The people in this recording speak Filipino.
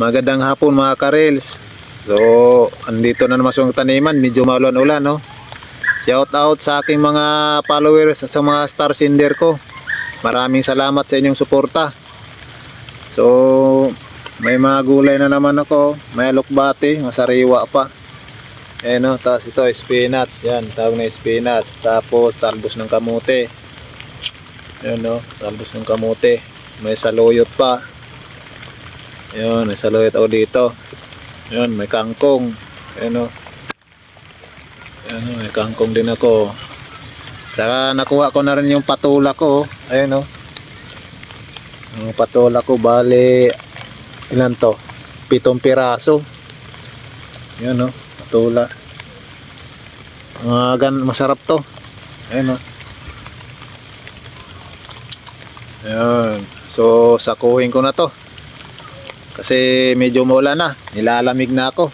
Magandang hapon mga karels. So, andito na naman mga taniman, medyo maulan-ulan, no? Shout out sa aking mga followers sa mga star sender ko. Maraming salamat sa inyong suporta. So, may mga gulay na naman ako. May alokbati, masariwa pa. Eh no, tapos ito spinach, yan, tawag na spinach. Tapos talbos ng kamote. Yan no, talbos ng kamote. May saluyot pa. Yun, may saluyot ako dito. Yun, may kangkong. Ayan o. Ayan o, may kangkong din ako. Saka nakuha ko na rin yung patula ko. oh. Ayan o. Yung patula ko, bali, ilan to? Pitong piraso. Ayan o, patula. Mga gan, masarap to. Ayan o. Ayan. So, sakuhin ko na to. Kasi medyo maulan na. Nilalamig na ako.